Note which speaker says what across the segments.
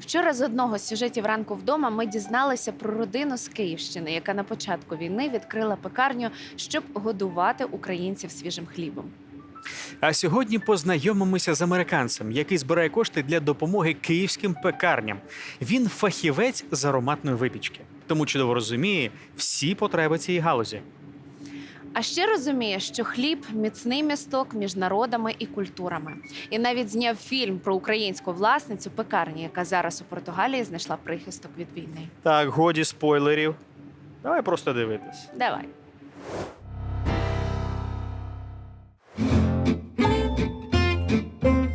Speaker 1: Вчора з одного з сюжетів ранку вдома ми дізналися про родину з Київщини, яка на початку війни відкрила пекарню, щоб годувати українців свіжим хлібом.
Speaker 2: А сьогодні познайомимося з американцем, який збирає кошти для допомоги київським пекарням. Він фахівець з ароматної випічки, тому чудово розуміє всі потреби цієї галузі.
Speaker 1: А ще розуміє, що хліб міцний місток між народами і культурами. І навіть зняв фільм про українську власницю пекарні, яка зараз у Португалії знайшла прихисток від війни.
Speaker 2: Так, годі спойлерів. Давай просто дивитись.
Speaker 1: Давай.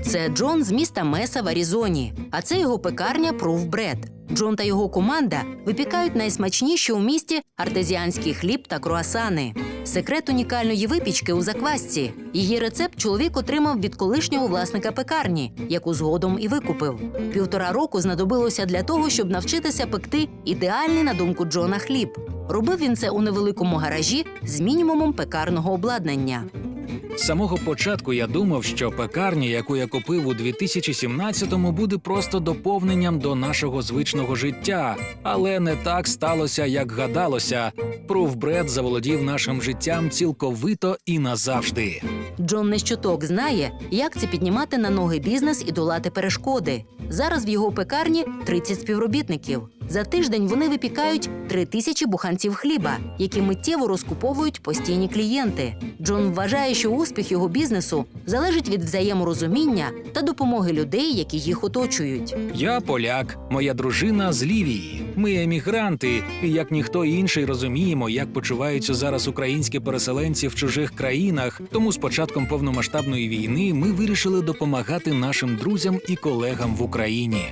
Speaker 3: Це Джон з міста Меса в Аризоні, а це його пекарня Proof Bread. Джон та його команда випікають найсмачніші у місті артезіанський хліб та круасани. Секрет унікальної випічки у заквасці. Її рецепт чоловік отримав від колишнього власника пекарні, яку згодом і викупив. Півтора року знадобилося для того, щоб навчитися пекти ідеальний на думку Джона хліб. Робив він це у невеликому гаражі з мінімумом пекарного обладнання.
Speaker 4: З самого початку я думав, що пекарня, яку я купив у 2017-му, буде просто доповненням до нашого звичного життя. Але не так сталося, як гадалося. Пруфбред заволодів нашим життям цілковито і назавжди.
Speaker 3: Джон Нещуток знає, як це піднімати на ноги бізнес і долати перешкоди. Зараз в його пекарні 30 співробітників. За тиждень вони випікають 3 тисячі буханців хліба, які миттєво розкуповують постійні клієнти. Джон вважає, що успіх його бізнесу залежить від взаєморозуміння та допомоги людей, які їх оточують.
Speaker 4: Я поляк, моя дружина з Лівії. Ми емігранти, і як ніхто інший розуміємо, як почуваються зараз українські переселенці в чужих країнах. Тому з початком повномасштабної війни ми вирішили допомагати нашим друзям і колегам в Україні.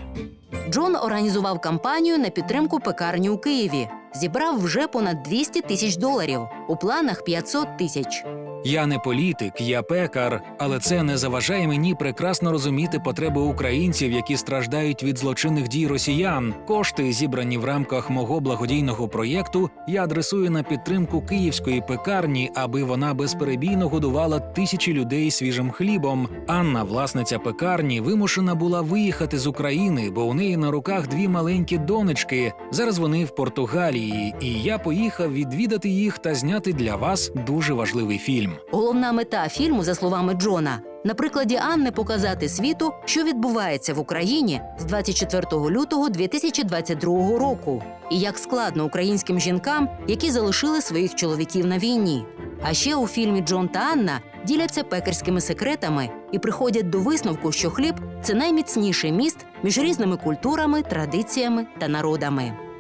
Speaker 3: Джон організував кампанію на підтримку пекарні у Києві. Зібрав вже понад 200 тисяч доларів. У планах 500 тисяч.
Speaker 4: Я не політик, я пекар, але це не заважає мені прекрасно розуміти потреби українців, які страждають від злочинних дій росіян. Кошти, зібрані в рамках мого благодійного проєкту, я адресую на підтримку київської пекарні, аби вона безперебійно годувала тисячі людей свіжим хлібом. Анна, власниця пекарні, вимушена була виїхати з України, бо у неї на руках дві маленькі донечки. Зараз вони в Португалії, і я поїхав відвідати їх та зняти для вас дуже важливий фільм.
Speaker 3: Головна мета фільму, за словами Джона, на прикладі Анни показати світу, що відбувається в Україні з 24 лютого 2022 року, і як складно українським жінкам, які залишили своїх чоловіків на війні. А ще у фільмі Джон та Анна діляться пекарськими секретами і приходять до висновку, що хліб це найміцніший міст між різними культурами, традиціями та народами.